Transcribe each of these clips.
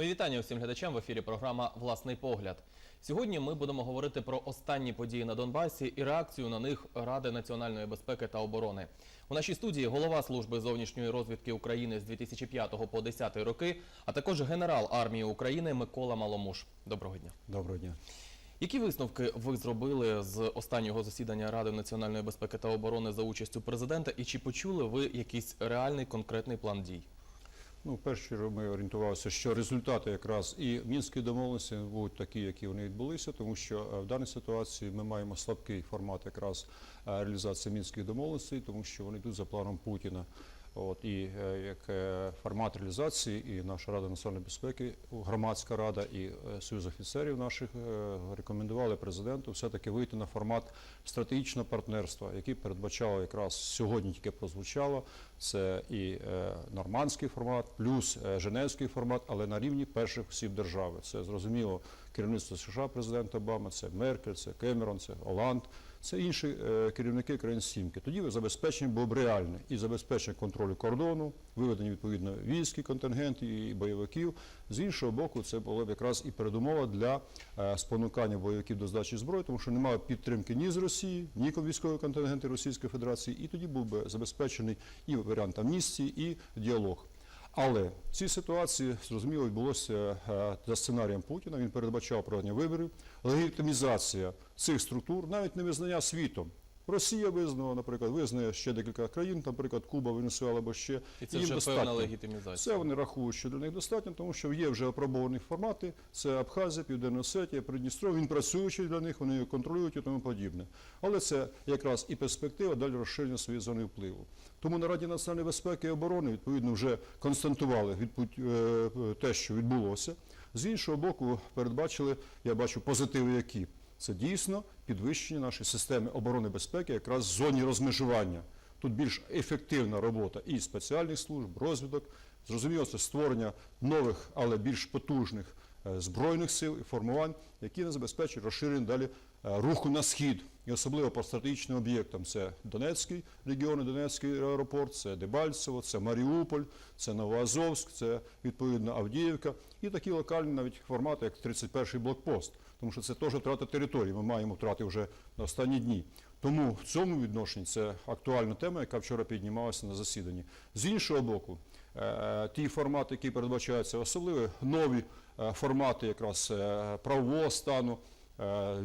Мої вітання усім глядачам в ефірі. Програма Власний погляд. Сьогодні ми будемо говорити про останні події на Донбасі і реакцію на них Ради національної безпеки та оборони. У нашій студії голова служби зовнішньої розвідки України з 2005 по 2010 роки, а також генерал армії України Микола Маломуш. Доброго дня. Доброго дня. Які висновки ви зробили з останнього засідання Ради національної безпеки та оборони за участю президента? І чи почули ви якийсь реальний конкретний план дій? Ну, в першу чергу ми орієнтувалися, що результати якраз і мінські домовленості будуть такі, які вони відбулися, тому що е, в даній ситуації ми маємо слабкий формат якраз е, реалізації мінських домовленостей, тому що вони йдуть за планом Путіна. От і е, як е, формат реалізації, і наша рада національної безпеки, громадська рада і е, союз офіцерів наших рекомендували президенту все-таки вийти на формат стратегічного партнерства, який передбачало якраз сьогодні тільки прозвучало. Це і нормандський формат, плюс Женевський формат, але на рівні перших осіб держави. Це зрозуміло керівництво США, президент Обама, це Меркель, це Кемерон, це Оланд. Це інші е, керівники країн сімки. Тоді забезпечення було б реальне і забезпечення контролю кордону, виведення відповідно військ, контингентів і бойовиків. З іншого боку, це було б якраз і передумова для е, спонукання бойовиків до здачі зброї, тому що немає підтримки ні з Росії, ні військової контингенти Російської Федерації, і тоді був би забезпечений і варіант амністії, і діалог. Але в цій ситуації зрозуміло відбулося е, за сценарієм Путіна. Він передбачав проведення виборів, легітимізація цих структур, навіть не визнання світом. Росія визнала, наприклад, визнає ще декілька країн, наприклад, Куба, Венесуела або ще І це їм вже достатньо. певна легітимізація. Це вони рахують, що для них достатньо, тому що є вже опробовані формати. Це Абхазія, Південна Осетія, Придністров'я. Він працюючий для них, вони його контролюють і тому подібне. Але це якраз і перспектива далі розширення своєї зони впливу. Тому на Раді національної безпеки і оборони відповідно вже константували е, те, що відбулося. З іншого боку, передбачили, я бачу позитиви, які це дійсно підвищення нашої системи оборони безпеки, якраз в зоні розмежування. Тут більш ефективна робота і спеціальних служб, розвідок. Зрозуміло, це створення нових, але більш потужних е, збройних сил і формувань, які не забезпечують розширення далі руху на схід, і особливо по стратегічним об'єктам. Це Донецький регіон, Донецький аеропорт, це Дебальцево, це Маріуполь, це Новоазовськ, це відповідно Авдіївка і такі локальні навіть формати, як 31-й блокпост, тому що це теж втрата території. Ми маємо втрати вже на останні дні. Тому в цьому відношенні це актуальна тема, яка вчора піднімалася на засіданні. З іншого боку, е, ті формати, які передбачаються, особливо нові е, формати якраз е, правового стану, е,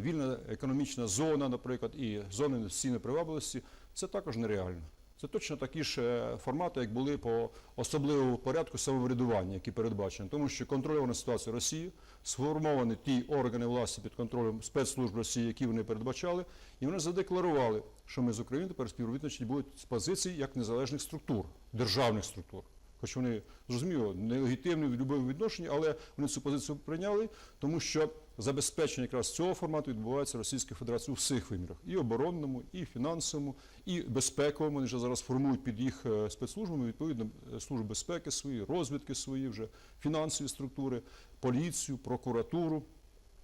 вільна економічна зона, наприклад, і зони інвестиційної привабливості, це також нереально. Це точно такі ж е, формати, як були по особливому порядку самоврядування, які передбачені, тому що контрольована ситуація Росії, сформовані ті органи власті під контролем спецслужб Росії, які вони передбачали, і вони задекларували, що ми з Україною тепер співробітничати будуть з позицій як незалежних структур, державних структур. Хоч вони зрозуміло нелегітимні в будь-якому відношенні, але вони цю позицію прийняли, тому що забезпечення якраз цього формату відбувається Російською Федерацією у всіх вимірах: і оборонному, і фінансовому, і безпековому. Вони вже зараз формують під їх е, спецслужбами відповідно е, служби безпеки свої, розвідки свої, вже фінансові структури, поліцію, прокуратуру.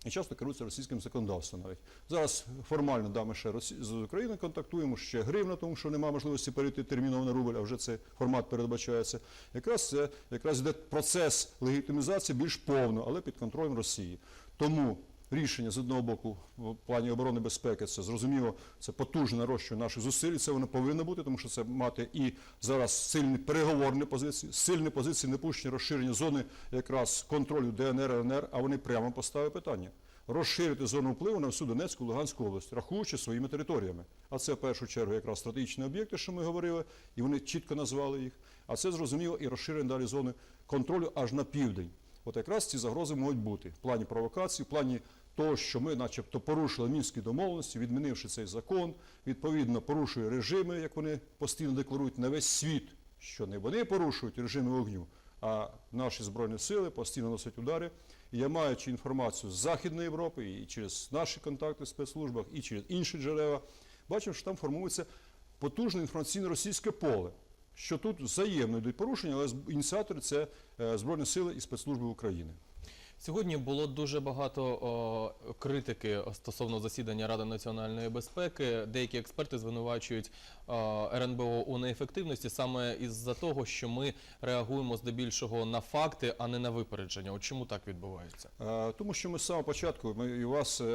І часто керуються російським законодавством навіть. Зараз формально да, ми ще з Україною контактуємо, ще гривна, тому що немає можливості перейти терміново на рубль, а вже цей формат передбачається. Якраз це якраз йде процес легітимізації більш повно, але під контролем Росії. Тому рішення з одного боку в плані оборони безпеки це зрозуміло, це потужне нарощування наших зусиль. Це воно повинно бути, тому що це мати і зараз сильні переговорні позиції, сильні позиції непущення розширення зони якраз контролю ДНР, ЛНР, а вони прямо поставили питання. Розширити зону впливу на всю Донецьку, Луганську область, рахуючи своїми територіями. А це в першу чергу якраз стратегічні об'єкти, що ми говорили, і вони чітко назвали їх. А це зрозуміло і розширення далі зони контролю аж на південь. От якраз ці загрози можуть бути в плані провокації, в плані того, що ми, начебто, порушили мінські домовленості, відмінивши цей закон, відповідно порушує режими, як вони постійно декларують на весь світ, що не вони порушують режими вогню, а наші збройні сили постійно носять удари. І я маючи інформацію з Західної Європи і через наші контакти в спецслужбах, і через інші джерела, бачимо, що там формується потужне інформаційне російське поле. Що тут взаємно йдуть порушення, але ініціатори це е, Збройні сили і спецслужби України. Сьогодні було дуже багато о, критики стосовно засідання Ради національної безпеки. Деякі експерти звинувачують о, РНБО у неефективності саме із-за того, що ми реагуємо здебільшого на факти, а не на випередження. От чому так відбувається? Е, Тому що ми з самого початку, ми і вас е,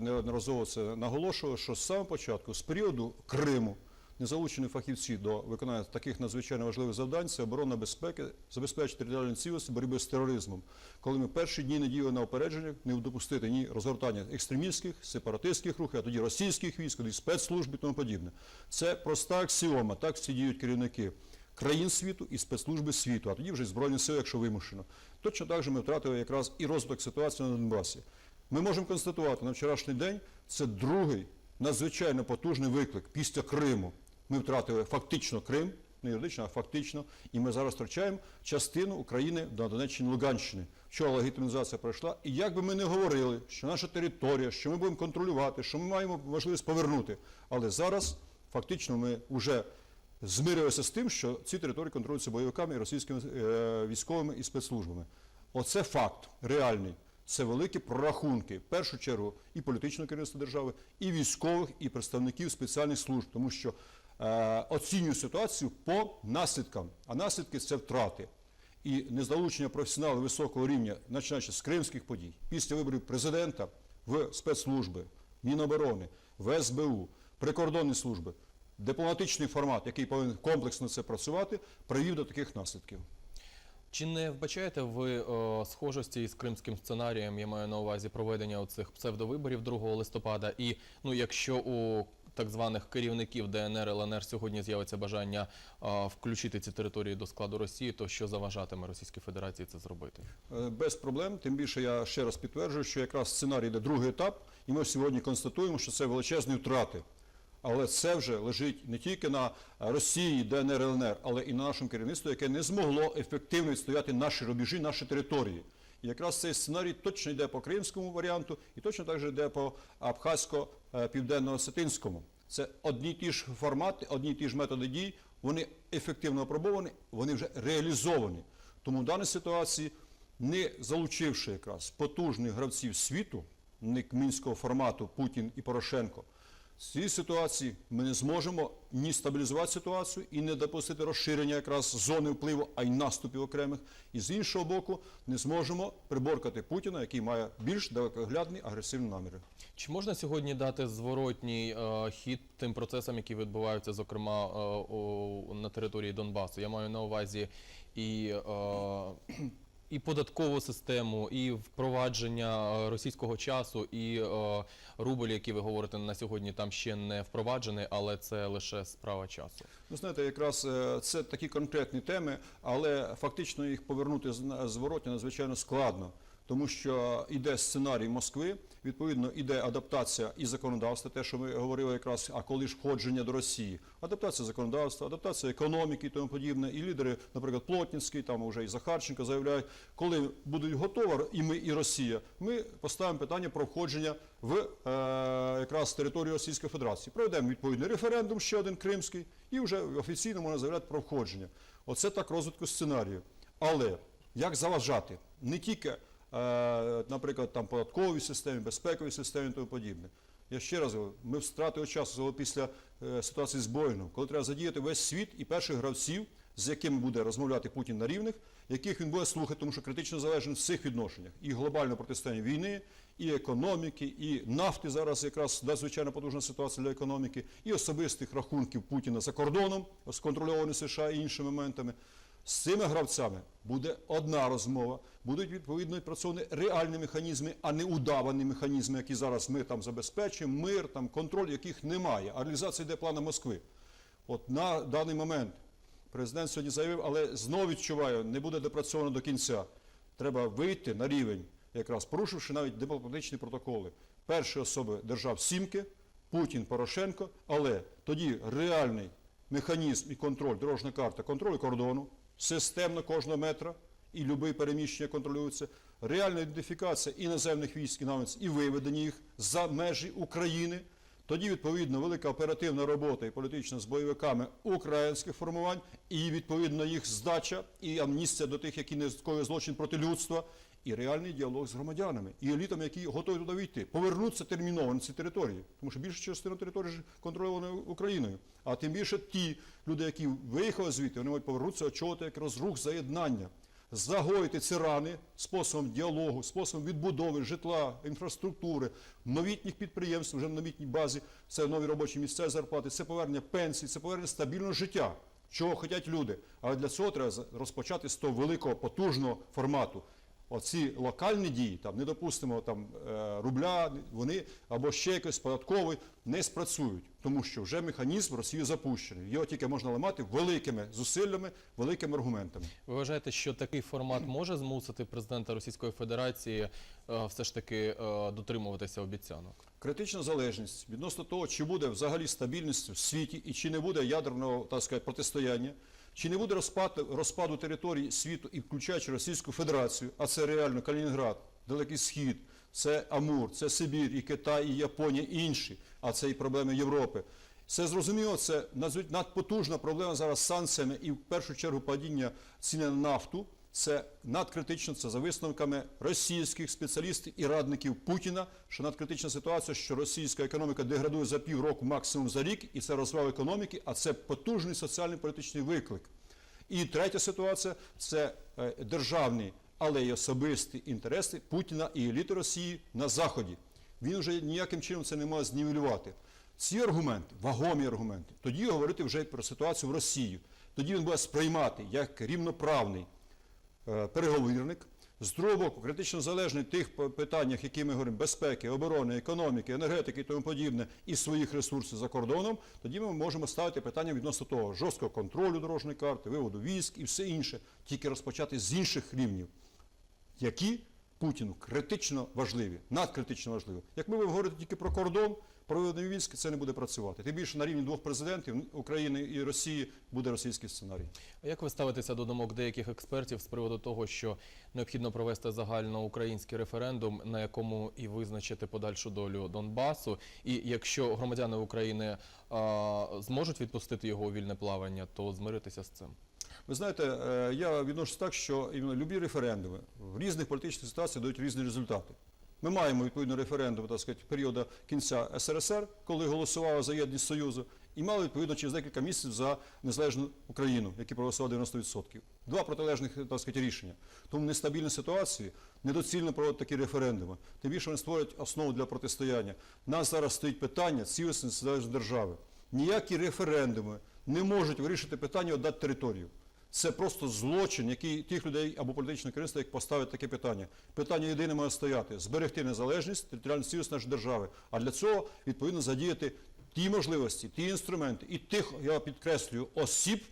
неодноразово це наголошували, що з самого початку, з періоду Криму, не залучені фахівці до виконання таких надзвичайно важливих завдань це оборона безпеки, забезпечити територіальну цілість, боротьби з тероризмом. Коли ми перші дні не діяли на опередження, не допустити ні розгортання екстремістських, сепаратистських рухів, а тоді російських військ, тоді спецслужб і тому подібне. Це проста аксіома, так всі діють керівники країн світу і спецслужби світу, а тоді вже і збройні сили, якщо вимушено. Точно так же ми втратили якраз і розвиток ситуації на Донбасі. Ми можемо констатувати на вчорашній день це другий надзвичайно потужний виклик після Криму. Ми втратили фактично Крим, не юридично, а фактично, і ми зараз втрачаємо частину України до Донеччини Луганщини. Вчора легітимізація пройшла, і як би ми не говорили, що наша територія, що ми будемо контролювати, що ми маємо можливість повернути. Але зараз фактично ми вже змирилися з тим, що ці території контролюються бойовиками і російськими е, військовими і спецслужбами. Оце факт реальний. Це великі прорахунки, в першу чергу, і політичного керівництва держави, і військових, і представників спеціальних служб, тому що оцінюють ситуацію по наслідкам, а наслідки це втрати. І незалучення професіоналів високого рівня, починаючи з кримських подій, після виборів президента в спецслужби, Міноборони, в СБУ, прикордонні служби, дипломатичний формат, який повинен комплексно це працювати, привів до таких наслідків. Чи не вбачаєте ви о, схожості із кримським сценарієм? Я маю на увазі проведення оцих псевдовиборів 2 листопада. І ну, якщо у так званих керівників ДНР ЛНР сьогодні з'явиться бажання включити ці території до складу Росії, то що заважатиме Російській Федерації це зробити? Е, Без проблем. Тим більше я ще раз підтверджую, що якраз сценарій йде другий етап, і ми сьогодні констатуємо, що це величезні втрати. Але це вже лежить не тільки на Росії, ДНР, ЛНР, але і на нашому керівництві, яке не змогло ефективно відстояти наші рубежі, наші території. І якраз цей сценарій точно йде по кримському варіанту і точно так же йде по абхазько-південно-осетинському. Це одні ті ж формати, одні й ті ж методи дій, вони ефективно опробовані, вони вже реалізовані. Тому в даній ситуації, не залучивши якраз потужних гравців світу, не мінського формату Путін і Порошенко, цій ситуації ми не зможемо ні стабілізувати ситуацію і не допустити розширення якраз зони впливу, а й наступів окремих. І з іншого боку, не зможемо приборкати Путіна, який має більш далекоглядні агресивні наміри. Чи можна сьогодні дати зворотній е, хід тим процесам, які відбуваються, зокрема е, у- на території Донбасу? Я маю на увазі і, е, і податкову систему, і впровадження е, російського часу, і е, рубль, який ви говорите на сьогодні, там ще не впроваджений, але це лише справа часу. Ви знаєте, якраз е, це такі конкретні теми, але фактично їх повернути з- зворотня надзвичайно складно. Тому що йде сценарій Москви, відповідно йде адаптація і законодавства, те, що ми говорили якраз, а коли ж входження до Росії, адаптація законодавства, адаптація економіки і тому подібне. І лідери, наприклад, Плотницький, там вже і Захарченко заявляють, коли будуть готові, і ми, і Росія, ми поставимо питання про входження в е, якраз територію Російської Федерації. Проведемо відповідний референдум, ще один кримський, і вже офіційно можна заявляти про входження. Оце так розвитку сценарію. Але як заважати не тільки, наприклад, там податковій системі, безпековій системі і тому подібне. Я ще раз говорю, ми втратили час після е, ситуації з Боїнгом, коли треба задіяти весь світ і перших гравців, з якими буде розмовляти Путін на рівних, яких він буде слухати, тому що критично залежний в всіх відношеннях. І глобальне протистояння війни, і економіки, і нафти зараз якраз надзвичайно потужна ситуація для економіки, і особистих рахунків Путіна за кордоном, сконтрольовані США і іншими моментами. З цими гравцями буде одна розмова, будуть відповідно відпрацьовані реальні механізми, а не удавані механізми, які зараз ми там забезпечуємо, мир, там контроль, яких немає. А реалізація йде плана Москви. От на даний момент президент сьогодні заявив, але знову відчуваю, не буде допрацьовано до кінця. Треба вийти на рівень, якраз порушивши навіть дипломатичні протоколи. Перші особи держав Сімки, Путін, Порошенко, але тоді реальний механізм і контроль, дорожня карта, контроль кордону, системно кожного метра, і любі переміщення контролюються, реальна ідентифікація іноземних військ і навіть і виведення їх за межі України. Тоді, відповідно, велика оперативна робота і політична з бойовиками українських формувань, і відповідно їх здача і амністія до тих, які не злочин проти людства, і реальний діалог з громадянами, і елітами, які готові туди війти, повернутися терміново на ці території, тому що більша частина території контрольована Україною. А тим більше ті люди, які виїхали звідти, вони мають повернутися, очолити якраз рух заєднання, загоїти ці рани способом діалогу, способом відбудови житла, інфраструктури, новітніх підприємств вже на новітній базі. Це нові робочі місця, зарплати, це повернення пенсій, це повернення стабільного життя. Чого хочуть люди. Але для цього треба розпочати з того великого потужного формату. Оці локальні дії, там не допустимо там е, рубля, вони або ще якось податковий не спрацюють, тому що вже механізм в Росії запущений. Його тільки можна ламати великими зусиллями, великими аргументами. Ви вважаєте, що такий формат може змусити президента Російської Федерації е, все ж таки е, дотримуватися обіцянок? Критична залежність відносно того, чи буде взагалі стабільність в світі і чи не буде ядерного так сказати, протистояння, чи не буде розпаду, розпаду територій світу і включаючи Російську Федерацію, а це реально Калінінград, Далекий Схід, це Амур, це Сибір, і Китай, і Японія, і інші, а це і проблеми Європи. Це зрозуміло, це надпотужна проблема зараз з санкціями і в першу чергу падіння ціни на нафту. Це надкритично, це за висновками російських спеціалістів і радників Путіна, що надкритична ситуація, що російська економіка деградує за півроку, максимум за рік, і це розвал економіки, а це потужний соціальний політичний виклик. І третя ситуація це е, державні, але й особисті інтереси Путіна і еліти Росії на Заході. Він вже ніяким чином це не може знівелювати. Ці аргументи, вагомі аргументи, тоді говорити вже про ситуацію в Росії. Тоді він буде сприймати як рівноправний переговірник. З другого боку, критично залежний тих питаннях, які ми говоримо, безпеки, оборони, економіки, енергетики і тому подібне, і своїх ресурсів за кордоном, тоді ми можемо ставити питання відносно того жорсткого контролю дорожньої карти, виводу військ і все інше, тільки розпочати з інших рівнів, які Путіну критично важливі, надкритично важливі. Як ми будемо говорити тільки про кордон, про виведення військ, це не буде працювати. Тим більше на рівні двох президентів України і Росії буде російський сценарій. А Як ви ставитеся до думок деяких експертів з приводу того, що необхідно провести загальноукраїнський референдум, на якому і визначити подальшу долю Донбасу? І якщо громадяни України а, зможуть відпустити його у вільне плавання, то змиритися з цим? Ви знаєте, е, я відношусь так, що іменно любі референдуми в різних політичних ситуаціях дають різні результати. Ми маємо відповідно референдум, так сказати, періоду кінця СРСР, коли голосували за єдність Союзу, і мали відповідно через декілька місяців за незалежну Україну, які проголосували 90%. Два протилежних так сказати, рішення. Тому в нестабільній ситуації недоцільно проводити такі референдуми. Тим більше вони створюють основу для протистояння. Нас зараз стоїть питання цілісності незалежної держави. Ніякі референдуми не можуть вирішити питання віддати територію. Це просто злочин, який тих людей або політичне керівництво, як поставить таке питання. Питання єдине має стояти зберегти незалежність, територіальну цілісність нашої держави. А для цього відповідно задіяти ті можливості, ті інструменти і тих, я підкреслюю, осіб,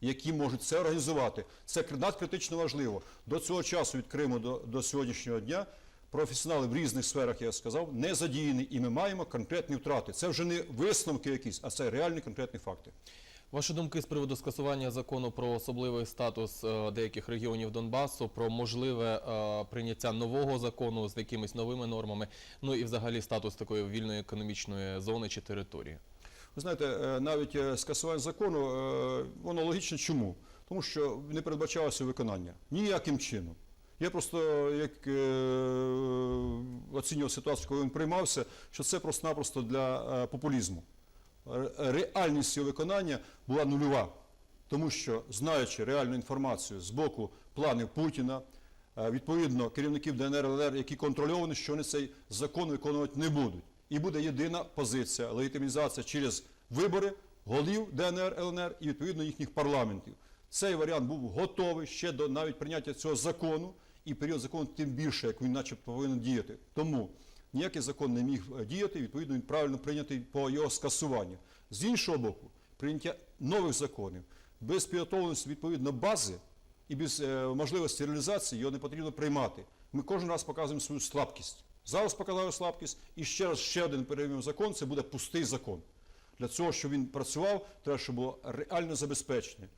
які можуть це організувати. Це надкритично важливо. До цього часу від Криму до, до сьогоднішнього дня професіонали в різних сферах, я сказав, не задіяні, і ми маємо конкретні втрати. Це вже не висновки якісь, а це реальні конкретні факти. Ваші думки з приводу скасування закону про особливий статус е, деяких регіонів Донбасу, про можливе е, прийняття нового закону з якимись новими нормами, ну і взагалі статус такої вільної економічної зони чи території? Ви знаєте, е, навіть скасування закону, воно логічно чому? Тому що не передбачалося виконання ніяким чином. Я просто як е, оцінював ситуацію, коли він приймався, що це просто-напросто для е, популізму. Ре- Реальність його виконання була нульова, тому що, знаючи реальну інформацію з боку планів Путіна, е, відповідно керівників ДНР ЛНР, які контрольовані, що вони цей закон виконувати не будуть. І буде єдина позиція легітимізація через вибори голів ДНР ЛНР і відповідно їхніх парламентів. Цей варіант був готовий ще до навіть прийняття цього закону, і період закону тим більше, як він начебто повинен діяти. Тому ніякий закон не міг е, діяти, відповідно, він правильно прийнятий по його скасуванню. З іншого боку, прийняття нових законів без підготовленості відповідно бази і без е, можливості реалізації його не потрібно приймати. Ми кожен раз показуємо свою слабкість. Зараз показали слабкість, і ще раз ще один переймемо закон, це буде пустий закон. Для цього, щоб він працював, треба, щоб було реальне забезпечення.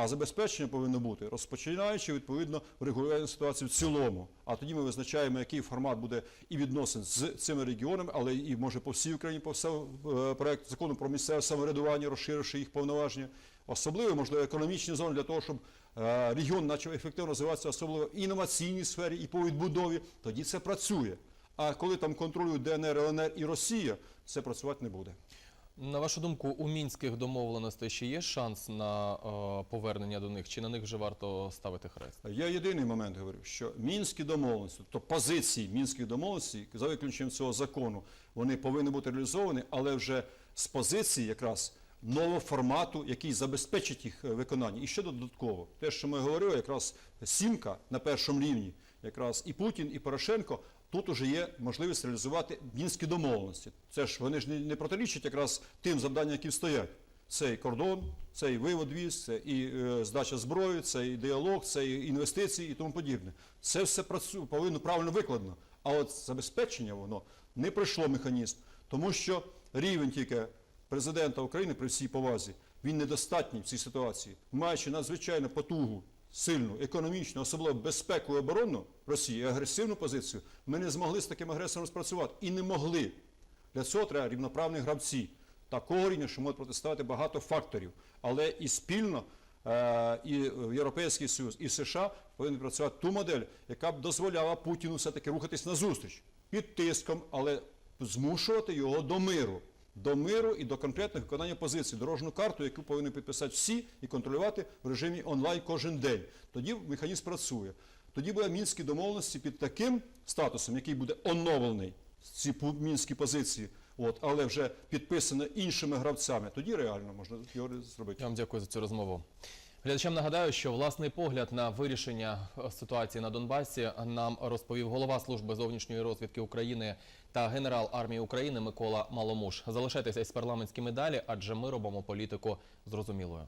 А забезпечення повинно бути, розпочинаючи відповідно регулювання ситуації в цілому. А тоді ми визначаємо, який формат буде і відносин з цими регіонами, але і може по всій Україні по всьому е, проект закону про місцеве самоврядування, розширивши їх повноваження. Особливо, можливо, економічні зони для того, щоб е, регіон почав ефективно розвиватися, особливо в інноваційній сфері і по відбудові, тоді це працює. А коли там контролюють ДНР, ЛНР і Росія, це працювати не буде. На вашу думку, у мінських домовленостей ще є шанс на е, повернення до них, чи на них вже варто ставити хрест? Я єдиний момент говорю, що мінські домовленості, тобто позиції мінських домовленостей, за виключенням цього закону, вони повинні бути реалізовані, але вже з позиції якраз нового формату, який забезпечить їх е, виконання. І ще додатково, те, що ми говорили, якраз сімка на першому рівні, якраз і Путін, і Порошенко. Тут уже є можливість реалізувати мінські домовленості. Це ж вони ж не, протирічать якраз тим завданням, які стоять. Це і кордон, це і вивод віз, це і е, здача зброї, це і діалог, це і інвестиції і тому подібне. Це все працює, повинно правильно викладено. А от забезпечення воно не пройшло механізм, тому що рівень тільки президента України при всій повазі, він недостатній в цій ситуації, маючи надзвичайно потугу, сильну, економічну, особливо безпеку і оборону Росії, агресивну позицію, ми не змогли з таким агресором спрацювати і не могли. Для цього треба рівноправні гравці. Такого рівня, що можуть протиставити багато факторів. Але і спільно, е, і Європейський Союз, і США повинні працювати ту модель, яка б дозволяла Путіну все-таки рухатись назустріч під тиском, але змушувати його до миру. До миру і до конкретного виконання позицій, дорожну карту, яку повинні підписати всі і контролювати в режимі онлайн кожен день. Тоді механізм працює. Тоді буде мінські домовленості під таким статусом, який буде оновлений ці мінські позиції, от, але вже підписано іншими гравцями. Тоді реально можна його зробити. Я вам дякую за цю розмову. Глядачам нагадаю, що власний погляд на вирішення е, ситуації на Донбасі нам розповів голова служби зовнішньої розвідки України та генерал армії України Микола Маломуш. Залишайтеся із парламентськими далі, адже ми робимо політику зрозумілою.